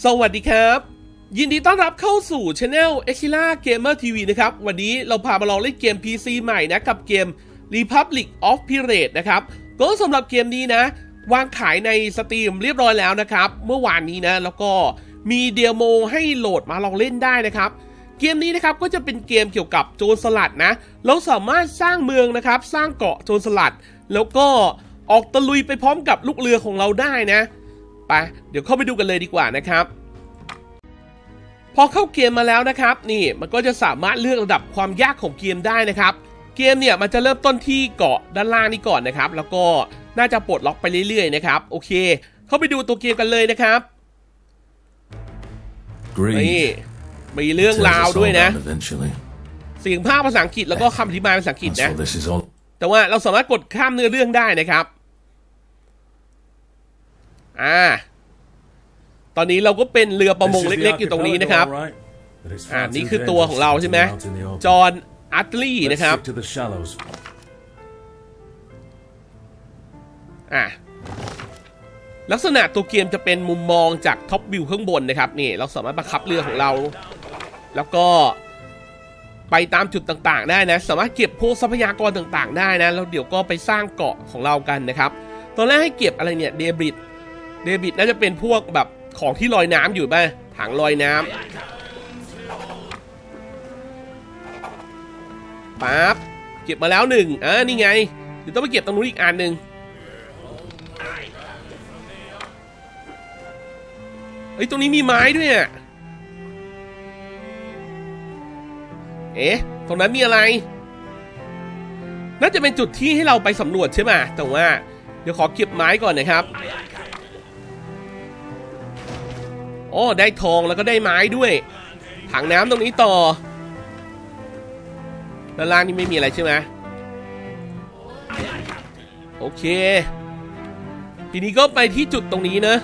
สวัสดีครับ ยินดีต้อนรับเข้าสู่ช anel e x i l a Gamer TV นะครับ วันนี้เราพามาลองเล่นเกม PC ใหม่นะ กับเกม Republic of Pirates นะครับ ก็สำหรับเกมนี้นะ วางขายในสตรีมเรียบร้อยแล้วนะครับ เมื่อวานนี้นะ แล้วก็มีเดโมให้โหลดมาลองเล่นได้นะครับ เกมนี้นะครับก็จะเป็นเกมเกี่ยวกับโจรสลัดนะ เราสามารถสร้างเมืองนะครับ สร้างเกาะโจรสลัด แล้วก็ออกตะลุยไปพร้อมกับลูกเรือของเราได้นะ ไปเดี๋ยวเข้าไปดูกันเลยดีกว่านะครับพอเข้าเกมมาแล้วนะครับ นี่มันก็จะสามารถเลือกระดับความยากของเกมได้นะครับ เกมเนี่ยมันจะเริ่มต้นที่เกาะด้านล่างนี่ก่อนนะครับ แล้วก็น่าจะปลดล็อกไปเรื่อยๆนะครับ โอเค เข้าไปดูตัวเกมกันเลยนะครับนี่ Greed มีเรื่อง tears ราว us ด้วย all นะ down eventually. เสียงภาคภาษาอังกฤษแล้วก็คำอธิบายภาษาอังกฤษ And นะ so this is all แต่ว่าเราสามารถกดข้ามเนื้อเรื่องได้นะครับ อ่า ตอนนี้เราก็เป็นเรือประมงเล็กๆ อยู่ตรงนี้นะครับ อ่า นี่คือตัวของเราใช่ไหมจอห์นอาร์ตลีนะครับ อะลักษณะตัวเกมจะเป็นมุมมองจากท็อปวิวข้างบนนะครับนี่เราสามารถบังคับเรือของเรา แล้วก็ไปตามจุดต่างๆ ได้นะ สามารถเก็บพวกทรัพยากรต่างๆ ได้นะแล้วเดี๋ยวก็ไปสร้างเกาะของเรากันนะครับ ตอนแรกให้เก็บอะไรเนี่ยเดบิต เดบิตน่าจะเป็นพวกแบบของที่ลอยน้ำอยู่ป่ะถังลอยน้ำปั๊บเก็บมาแล้วหนึ่งอ่านี่ไงเดี๋ยวต้องไปเก็บตรงนู้นอีกอันหนึ่งเฮ้ยตรงนี้มีไม้ด้วยอะเอ๊ะ ตรงนั้นมีอะไร น่าจะเป็นจุดที่ให้เราไปสำรวจใช่ไหมแต่ว่า เดี๋ยวขอเก็บไม้ก่อนนะครับ โอ้ได้ทองแล้วก็ได้ไม้ด้วยถังน้ำตรงนี้ต่อด้านล่างนี่ไม่มีอะไรใช่ไหมโอเค ทีนี้ก็ไปที่จุดตรงนี้นะ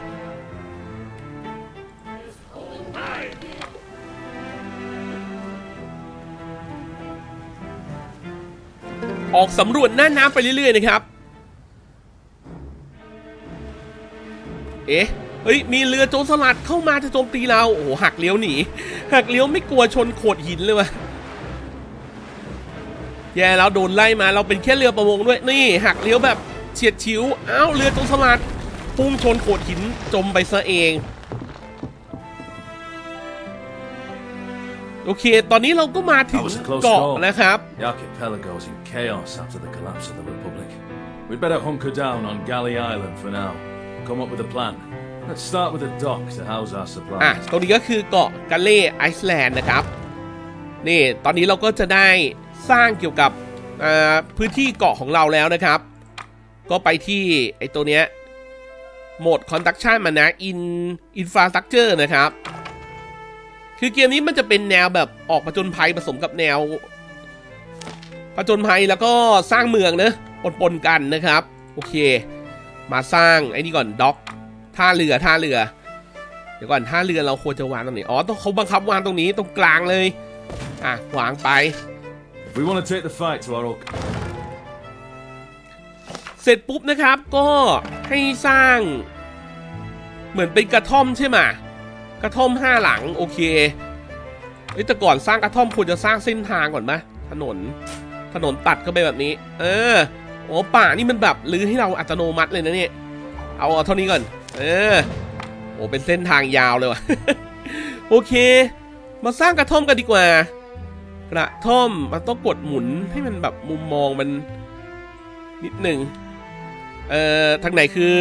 ออกสำรวจหน้าน้ำไปเรื่อยๆนะครับ เอ๊ะ เฮ้ยมีเรือโจรสลัดเข้ามาจะโจมตีเราโอ้โหหักเลี้ยวหนีหักเลี้ยวไม่กลัวชนโขดหินเลยวะแย่แล้วโดนไล่มาเราเป็นแค่เรือประมงด้วยนี่ หักเลี้ยวแบบเฉียดฉิวอ้าวเรือโจรสลัดพุ่งชนโขดหินจมไปซะเองโอเค ตอนนี้เราก็มาถึง That was a close เกาะ call. นะครับ The archipelago's in chaos after the collapse of the Republic. We'd better hunker down on Galley Island for now. Come up with a plan. Let's start with a dock to house our อะ supplies. ตรงนี้ก็คือเกาะกาเล่ไอซ์แลนด์นะครับ นี่ ตอนนี้เราก็จะได้สร้างเกี่ยวกับอ่าพื้นที่เกาะของเราแล้วนะครับ ก็ไปที่ไอตัวเนี้ยโหมด construction มันนะ in infrastructure นะครับ คือเกมนี้มันจะเป็นแนวแบบออกผจญภัยผสมกับแนวผจญภัยแล้วก็สร้างเมืองเนะปนๆกันนะครับ โอเค มาสร้างไอ้นี่ก่อนด็อก ท่าเรือท่าเรือ เดี๋ยวก่อนท่าเรือเราควรจะวางตรงไหนอ๋อต้องเขาบังคับวางตรงนี้ตรงกลางเลย อะวางไป If we want to take the fight to our own เสร็จปุ๊บนะครับก็ให้สร้าง เหมือนเป็นกระท่อมใช่ไหมกระท่อมห้าหลังโอเคเอ้ยแต่ก่อนสร้างกระท่อมควรจะสร้างเส้นทางก่อนไหมถนนถนนตัดเข้าไปแบบนี้ เออโอ้ป่านี่มันแบบลื้อให้เราอัตโนมัติเลยนะเนี่ย เอาเอาเท่านี้ก่อน เออ โอ้เป็นเส้นทางยาวเลยว่ะ โอเค มาสร้างกระท่อมกันดีกว่า กระท่อมมันต้องกดหมุนให้มันแบบมุมมองมันนิดหนึ่งเอ่อทางไหนคือ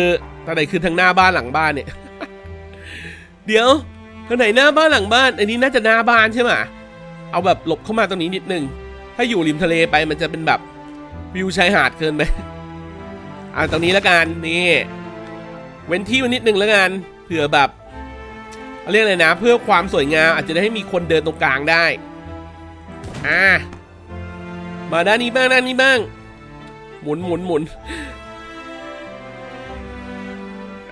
ทางไหนคือทางหน้าบ้านหลังบ้านเนี่ย เดี๋ยวทางไหนหน้าบ้านหลังบ้าน อันนี้น่าจะหน้าบ้านใช่ไหมเอาแบบหลบเข้ามาตรงนี้นิดหนึ่งถ้าอยู่ริมทะเลไปมันจะเป็นแบบวิวชายหาดเกินไปอ่าตรงนี้แล้วกันนี่ เว้นที่ไว้นิดหนึ่งแล้วกันเผื่อแบบเขาเรียกอะไรนะ เพื่อความสวยงามอาจจะได้ให้มีคนเดินตรงกลางได้อ่ามาด้านนี้บ้างด้านนี้บ้าง หมุนหมุนหมุน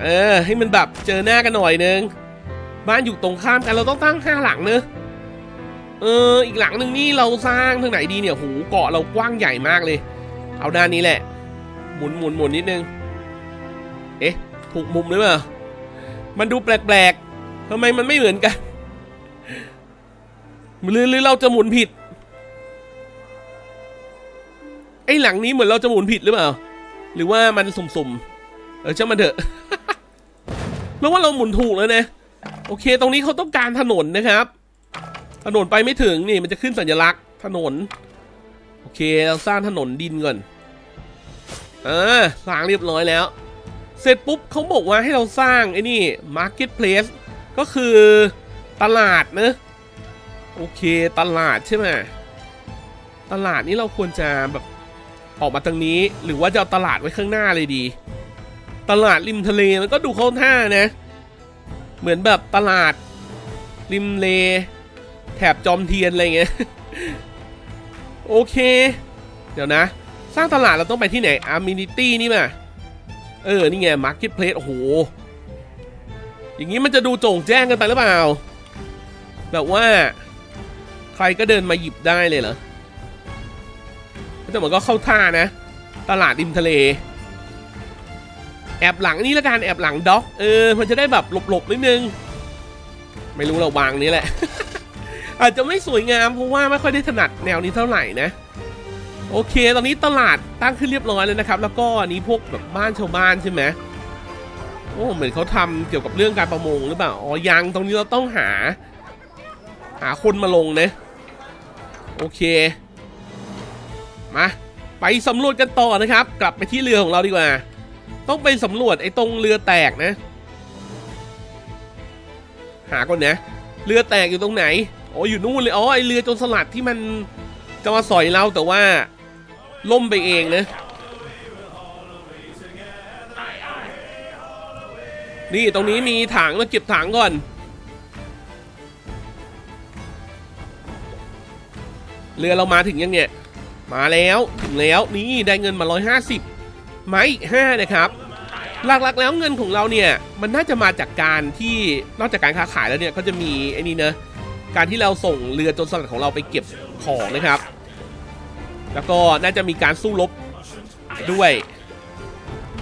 เออให้มันแบบเจอหน้ากันหน่อยนึง บ้านอยู่ตรงข้ามกันเราต้องตั้งห้าหลังเนอะเอออีกหลังหนึ่งนี่เราสร้างทางไหนดีเนี่ยหูเกาะเรากว้างใหญ่มากเลย เอาด้านนี้แหละ หมุนหมุนหมุนนิดนึง เอ๊ะ ถูกมุมหรือเปล่า มันดูแปลกๆทำไมมันไม่เหมือนกันหรือหรือเราจะหมุนผิด ไอ้หลังนี้เหมือนเราจะหมุนผิดหรือเปล่า หรือว่ามันสุ่มๆ เออช่างมันเถอะแล้วว่าเราหมุนถูกแล้วนะ โอเค ตรงนี้เขาต้องการถนนนะครับ ถนนไปไม่ถึงนี่มันจะขึ้นสัญลักษณ์ถนน โอเค เราสร้างถนนดินก่อน อ่าสร้างเรียบร้อยแล้ว เสร็จปุ๊บเขาบอกว่าให้เราสร้างไอ้นี่ marketplace ก็คือตลาดนะโอเคตลาดใช่ไหมตลาดนี้เราควรจะแบบออกมาทางนี้ หรือว่าจะเอาตลาดไว้ข้างหน้าเลยดี ตลาดริมทะเลมันก็ดูเข้าท่านะ เหมือนแบบตลาดริมเล แถบจอมเทียนอะไรเงี้ยโอเค เดี๋ยวนะ สร้างตลาดเราต้องไปที่ไหน Amenity นี่มา เออ นี่ไง Marketplace โอ้โห อย่างนี้มันจะดูโจ่งแจ้งกันไปหรือเปล่า แบบว่า ใครก็เดินมาหยิบได้เลยเหรอแต่มันก็เข้าท่านะ ตลาดริมทะเล แอบหลังนี่ละกันแอบหลังด็อก เออ มันจะได้แบบหลบๆนิดนึง ไม่รู้เราวางนี้แหละ อาจจะไม่สวยงามเพราะว่าไม่ค่อยได้ถนัดแนวนี้เท่าไหร่นะ โอเค ตอนนี้ตลาดตั้งขึ้นเรียบร้อยแล้วนะครับ แล้วก็อันนี้พวกแบบบ้านชาวบ้านใช่ไหมโอ้เหมือนเขาทำเกี่ยวกับเรื่องการประมงหรือเปล่าอ๋อยังตรงนี้เราต้องหา หาคนมาลงนะโอเค มาไปสำรวจกันต่อนะครับ กลับไปที่เรือของเราดีกว่า ต้องไปสำรวจไอ้ตรงเรือแตกนะ หาก่อนนะเรือแตกอยู่ตรงไหนอ๋ออยู่นู่นเลยอ๋อไอเรือโจรสลัดที่มันจะมาสอยเราแต่ว่า ล่มไปเองนะ นี่ตรงนี้มีถังมาเก็บถังก่อน เรือเรามาถึงยังเนี่ย มาแล้วถึงแล้วนี่ได้เงินมา 150ไม้อีก5นะครับ หลักๆแล้วเงินของเราเนี่ย มันน่าจะมาจากการที่นอกจากการค้าขายแล้วเนี่ยก็จะมีไอ้นี่เนะการที่เราส่งเรือจนสลัดของเราไปเก็บของนะครับ แล้วก็น่าจะมีการสู้รบด้วย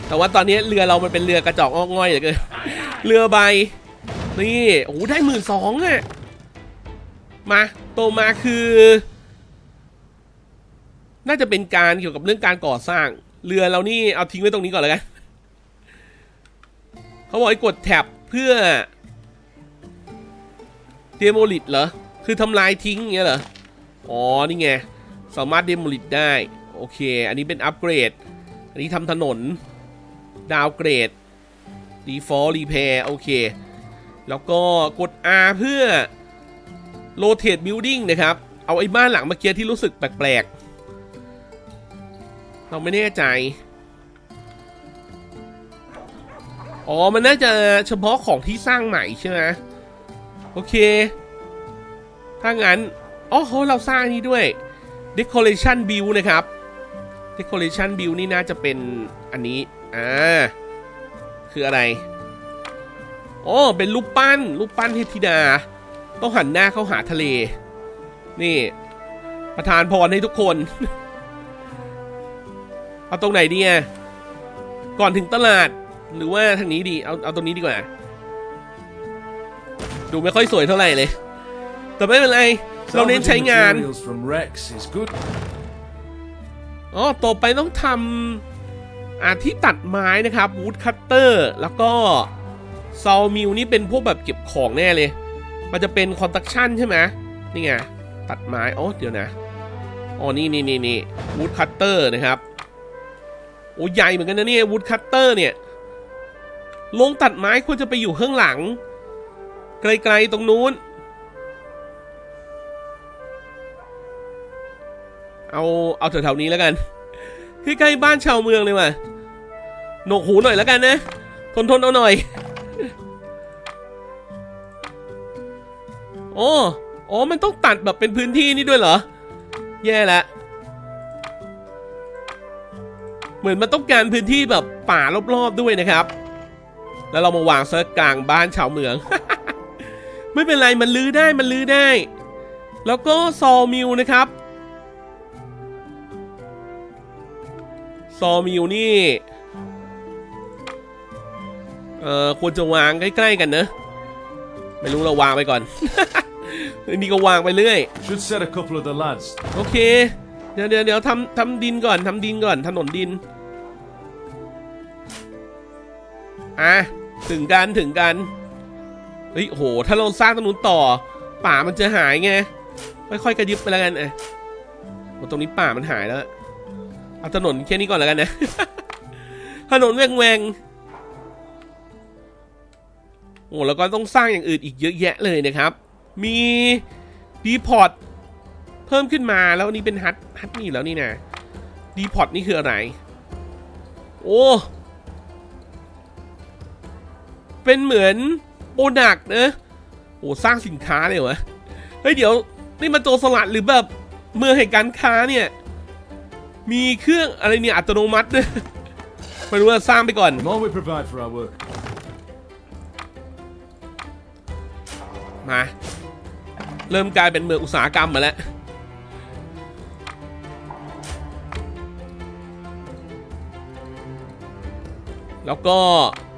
แต่ว่าตอนนี้เรือเรามันเป็นเรือกระจอกงอง่อยเหลือเกินเรือใบ นี่โอ้โหได้หมื่นสองอะมาโตมาคือ น่าจะเป็นการเกี่ยวกับเรื่องการก่อสร้าง เรือเรานี่เอาทิ้งไว้ตรงนี้ก่อนเลยกันเขาบอกให้กดแท็บเพื่อเดโมลิตเหรอ คือทำลายทิ้งอย่างเงี้ยเหรอ อ๋อ นี่ไง สามารถเดโมลิตได้ โอเค อันนี้เป็นอัปเกรด อันนี้ทำถนน ดาวเกรดดีฟอลรีเพย์โอเค แล้วก็กด R เพื่อ rotate building นะครับ เอาไอ้บ้านหลังเมื่อกี้ที่รู้สึกแปลกๆ เราไม่แน่ใจ อ๋อ มันน่าจะเฉพาะของที่สร้างใหม่ใช่ไหมโอเค ถ้างั้น อ๋อเราสร้างนี้ด้วย decoration build นะครับ decoration build นี่น่าจะเป็นอันนี้ อ่า คืออะไรอ๋อเป็นรูปปั้น รูปปั้นเทพธิดา ต้องหันหน้าเข้าหาทะเล นี่ ประทานพรให้ทุกคน เอาตรงไหนดีอะก่อนถึงตลาด หรือว่าทางนี้ดี เอา เอาตรงนี้ดีกว่า ดูไม่ค่อยสวยเท่าไหร่เลย แต่ไม่เป็นไร เราเน้นใช้งาน materials from Rex is good. อ๋อ ต่อไปต้องทำอ่าที่ตัดไม้นะครับวูดคัตเตอร์แล้วก็ซอลมิลนี่เป็นพวกแบบเก็บของแน่เลย มันจะเป็นคอนตักชันใช่ไหมนี่ไง ตัดไม้ อ๋อ เดี๋ยวนะ อ๋อ นี่นี่นี่นี่วูดคัตเตอร์นะครับ โอ้ใหญ่เหมือนกันนะเนี่ยวูดคัตเตอร์เนี่ย ลงตัดไม้ควรจะไปอยู่ข้างหลัง ไกลๆตรงนู้น เอาเอาแถวๆนี้แล้วกันใกล้ๆบ้านชาวเมืองเลยว่ะหนกหูหน่อยแล้วกันนะทนทนๆเอาหน่อย โอ้อ๋อมันต้องตัดแบบเป็นพื้นที่นี่ด้วยเหรอ แย่ละ เหมือนมันต้องการพื้นที่แบบป่ารอบๆด้วยนะครับ แล้วเรามาวางเซิร์กลางบ้านชาวเมือง ไม่เป็นไรมันลื้อได้มันลื้อได้ แล้วก็ซอมิวนะครับ ซอมิวนี่ เอ่อ ควรจะวางใกล้ๆกันนะไม่รู้เราวางไปก่อน นี่ก็วางไปเรื่อย Should set a couple of the lads. โอเค เดี๋ยวเดี๋ยวเดี๋ยวทำทำดินก่อนทำดินก่อนถนนดิน อะ ถึงกันถึงกันเฮ้ยโห ถ้าเราสร้างตรงนู้นต่อ ป่ามันจะหายไง ค่อยๆกระยิบไปแล้วกันเออโหตรงนี้ป่ามันหายแล้ว เอาถนนแค่นี้ก่อนแล้วกันนะ ถนนแวงแวงโอ้แล้วก็ต้องสร้างอย่างอื่นอีกเยอะแยะเลยนะครับ มีดีพอร์ตเพิ่มขึ้นมาแล้วนนี้เป็นฮัทฮัทนี่แล้วนี่นะดีพอร์ตนี่คืออะไร โอ้เป็นเหมือนโปรดักต์นะโอ้สร้างสินค้าเลยวะเฮ้ยเดี๋ยวนี่มันโจรสลัดหรือแบบเมื่องแห่งการค้าเนี่ย มีเครื่องอะไรเนี่ยอัตโนมัติด้วยไม่รู้ว่าสร้างไปก่อน The more we provide for our work, มา เริ่มกลายเป็นเมืองอุตสาหกรรมมาแล้ว แล้วก็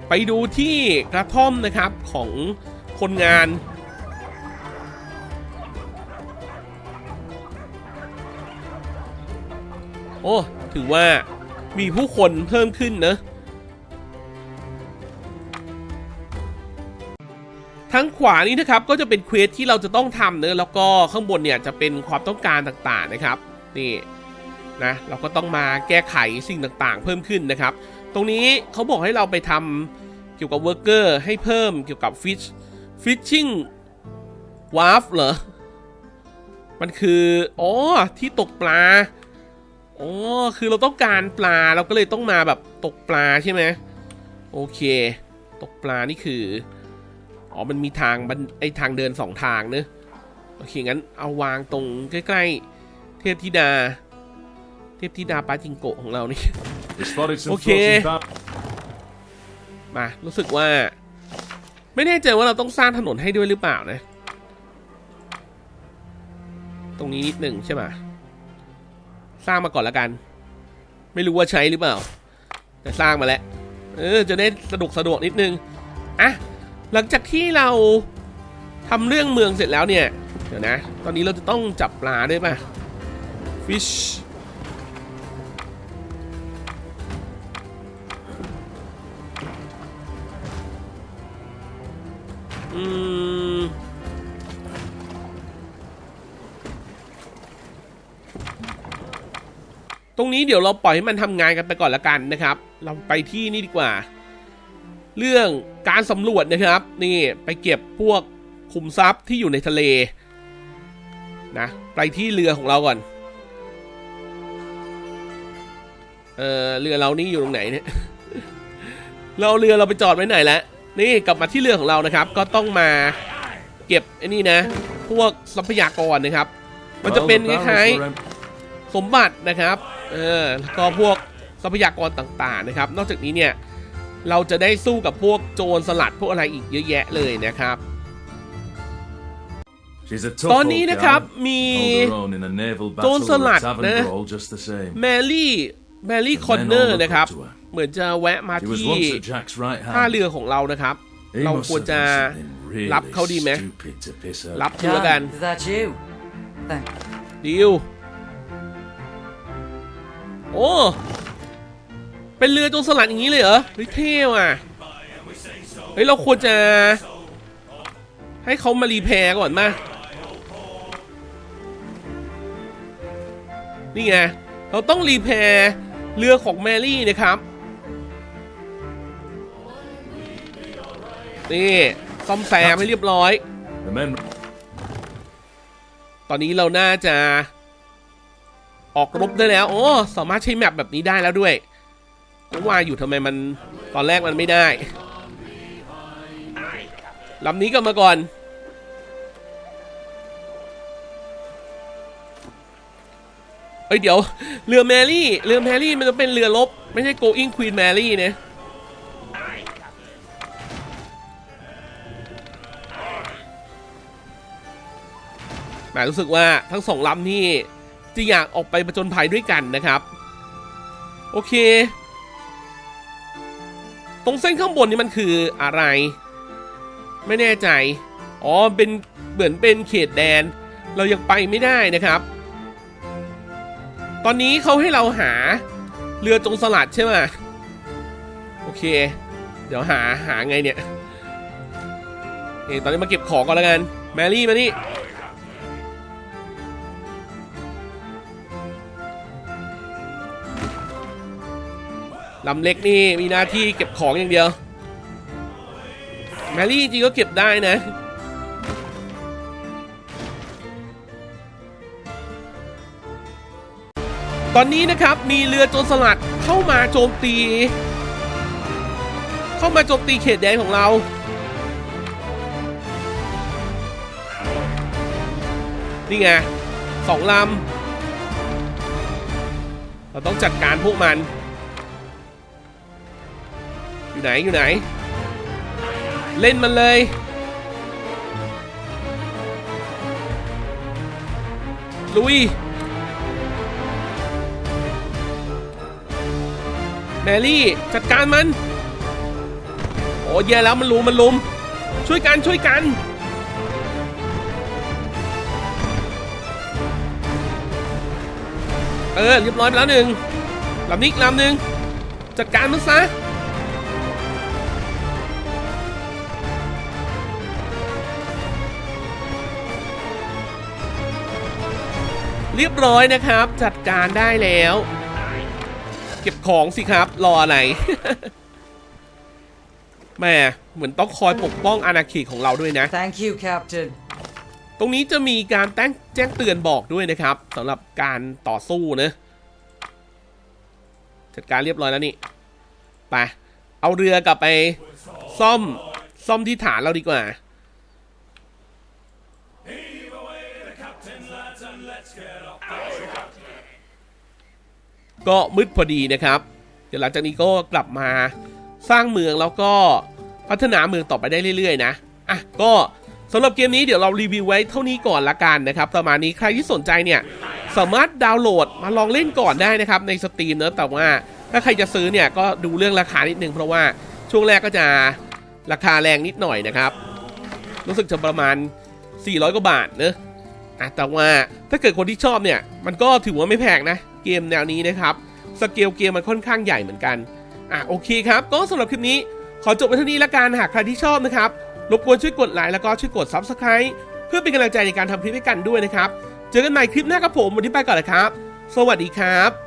ไปดูที่กระท่อมนะครับของคนงาน โอ้ ถือว่ามีผู้คนเพิ่มขึ้นนะ ทั้งขวานี้นะครับก็จะเป็นเควสที่เราจะต้องทำเนอะแล้วก็ข้างบนเนี่ยจะเป็นความต้องการต่างๆนะครับ นี่นะเราก็ต้องมาแก้ไขสิ่งต่างๆ เพิ่มขึ้นนะครับ ตรงนี้เขาบอกให้เราไปทำเกี่ยวกับเวิร์กเกอร์ให้เพิ่มเกี่ยวกับฟิชฟิชชิ่งวาร์ฟเหรอ มันคือ อ๋อ ที่ตกปลา อ๋อคือเราต้องการปลาเราก็เลยต้องมาแบบตกปลาใช่ไหมโอเค ตกปลานี่คืออ๋อมันมีทางบันไอทางเดินสองทางเนอะโอเคงั้นเอาวางตรงใกล้ๆ เทพธิดา เทพธิดาปาจิงโกะของเรานี่ we spotted some Okay. floating bab- มารู้สึกว่า ไม่แน่ใจว่าเราต้องสร้างถนนให้ด้วยหรือเปล่านะ ตรงนี้นิดหนึ่งใช่ไหม สร้างมาก่อนละกัน ไม่รู้ว่าใช้หรือเปล่า แต่สร้างมาแล้ว เออ จะได้สะดวกสะดวกนิดนึง อะ หลังจากที่เราทำเรื่องเมืองเสร็จแล้วเนี่ย เดี๋ยวนะ ตอนนี้เราจะต้องจับปลาด้วยป่ะ fish ตรงนี้เดี๋ยวเราปล่อยให้มันทำงานกันไปก่อนละกันนะครับ เราไปที่นี่ดีกว่า เรื่องการสำรวจนะครับ นี่ไปเก็บพวกขุมทรัพย์ที่อยู่ในทะเลนะไปที่เรือของเราก่อนเออเรือเรานี่อยู่ตรงไหนเนี่ยเราเรือเราไปจอดไว้ไหนแล้วนี่กลับมาที่เรือของเรานะครับ ก็ต้องมาเก็บไอ้นี่นะ พวกทรัพยากรนะครับ มันจะเป็นคล้ายๆสมบัตินะครับ เออแล้วก็พวกทรัพยากรต่างๆนะครับ นอกจากนี้เนี่ยเราจะได้สู้กับพวกโจรสลัดพวกอะไรอีกเยอะแยะเลยนะครับ She's a tough ตอน old นี้นะครับ gal. มี Hold her own in a naval โจร battle ส or ลัด a tavern นะ brawl just the same. แมรี่แมรี่คอนเนอร์นะครับ เหมือนจะแวะมา She was ที่ once at Jack's right ท่า hand. เรือของเรานะครับ He เรา must ควร have จะ done something really รับเขาดีไหม stupid to piss her รับดูแล้วกัน John, is that you? Thank ดิว โอ้ เป็นเรือโจรสลัดอย่างนี้เลยเหรอเฮ้ยเท่ว่ะเฮ้ยเราควรจะ ให้เขามารีแพร์ก่อนมานี่ไง เราต้องรีแพร์เรือของแมรี่นะครับนี่ซ่อมแซมให้เรียบร้อย The men ตอนนี้เราน่าจะ ออกรบได้แล้ว โอ้ สามารถใช้แมปแบบนี้ได้แล้วด้วยก็ว่าอยู่ทำไมมันตอนแรกมันไม่ได้ลำนี้ก็มาก่อน เอ้ยเดี๋ยว เรือแมรี่เรือแมรี่มันจะเป็นเรือรบไม่ใช่ going queen mary นะแหมรู้สึกว่าทั้งสองลำนี่ จะอยากออกไปประจนภัยด้วยกันนะครับ โอเค ตรงเส้นข้างบนนี่มันคืออะไร ไม่แน่ใจ อ๋อเป็นเหมือนเป็นเขตแดน เรายังไปไม่ได้นะครับ ตอนนี้เขาให้เราหาเรือจงสลัดใช่ไหมโอเค เดี๋ยวหาหาไงเนี่ยเอตอนนี้มาเก็บของก่อนแล้วกัน แมรี่มานี่ ลำเล็กนี่มีหน้าที่เก็บของอย่างเดียว แมรี่จริงก็เก็บได้นะตอนนี้นะครับมีเรือโจรสลัดเข้ามาโจมตี เข้ามาโจมตีเขตแดนของเรา นี่ไงสองลำ เราต้องจัดการพวกมัน ไหนอยู่ไหน เล่นมันเลยลุยแมรี่จัดการมัน โอ้ยแย่แล้วมันลุมมันลุม ช่วยกันช่วยกัน เออเรียบร้อยไปแล้วหนึ่งลำนี้ลำหนึ่งจัดการมันซะ เรียบร้อยนะครับ จัดการได้แล้ว เก็บของสิครับ รออะไรแม่เหมือนต้องคอยปกป้องอาณาเขตของเราด้วยนะ Thank you, Captain. ตรงนี้จะมีการแจ้งแจ้งเตือนบอกด้วยนะครับสำหรับการต่อสู้นะจัดการเรียบร้อยแล้วนี่ไปเอาเรือกลับไปซ่อมซ่อมที่ฐานเราดีกว่า ก็มืดพอดีนะครับ เดี๋ยวหลังจากนี้ก็กลับมาสร้างเมืองแล้วก็พัฒนาเมืองต่อไปได้เรื่อยๆนะอะก็สำหรับเกมนี้เดี๋ยวเรารีวิวไว้เท่านี้ก่อนละกันนะครับประมาณนี้ใครที่สนใจเนี่ยสามารถดาวน์โหลดมาลองเล่นก่อนได้นะครับในสตรีมเนอะแต่ว่าถ้าใครจะซื้อเนี่ยก็ดูเรื่องราคานิดนึงเพราะว่าช่วงแรกก็จะราคาแรงนิดหน่อยนะครับ รู้สึกจะประมาณ 400 กว่าบาทเนอะอะแต่ว่าถ้าเกิดคนที่ชอบเนี่ย มันก็ถือว่าไม่แพงนะ เกมแนวนี้นะครับสเกลเกมมันค่อนข้างใหญ่เหมือนกันอะโอเคครับ ก็สำหรับคลิปนี้ขอจบไปเท่านี้ละกันหากใครที่ชอบนะครับรบกวนช่วยกดไลค์แล้วก็ช่วยกด Subscribe เพื่อเป็นกำลังใจในการทำคลิปให้กันด้วยนะครับ เจอกันใหม่คลิปหน้าครับผมวันนี้ไปก่อนเลยครับ สวัสดีครับ